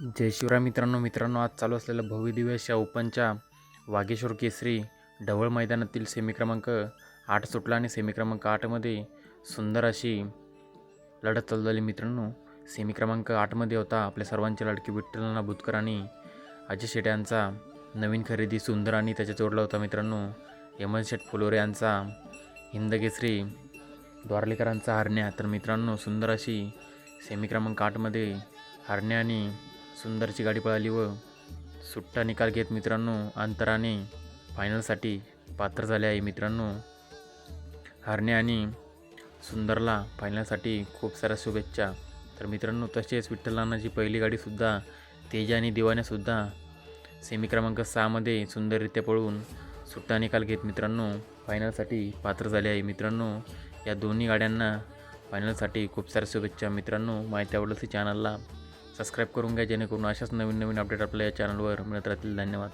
जय शिवराय मित्रांनो मित्रांनो आज चालू असलेल्या भव्य दिव्य अशा ओपनच्या वागेश्वर केसरी ढवळ मैदानातील सेमी क्रमांक आठ सुटला आणि सेमी क्रमांक आठमध्ये सुंदर अशी लढत चालू झाली मित्रांनो. सेमी क्रमांक आठमध्ये होता आपल्या सर्वांचे लाडके विठ्ठलना भुतकर आणि अजय शेट यांचा नवीन खरेदी सुंदर आणि त्याच्या जोडला होता मित्रांनो. यमन शेठ फुलोरे यांचा हिंद केसरी द्वारलेकरांचा हरण्या. तर मित्रांनो सुंदर अशी सेमी क्रमांक आठमध्ये हरण्या आणि सुंदरची गाडी पळाली व सुट्टा निकाल घेत मित्रांनो अंतराने फायनलसाठी पात्र झाले आहे मित्रांनो. हरणे आणि सुंदरला फायनलसाठी खूप साऱ्या शुभेच्छा. तर मित्रांनो तसेच विठ्ठलांनाची पहिली गाडीसुद्धा तेजा आणि दिवाण्यासुद्धा सेमी क्रमांक सहामध्ये सुंदररित्या पळून सुट्टा निकाल घेत मित्रांनो फायनलसाठी पात्र झाले आहे मित्रांनो. या दोन्ही गाड्यांना फायनलसाठी खूप साऱ्या शुभेच्छा मित्रांनो. माहिती आवडलं चॅनलला सबस्क्राईब करून घ्या जेणेकरून अशाच नवीन नवीन अपडेट आपल्या या चॅनलवर मिळत राहतील. धन्यवाद.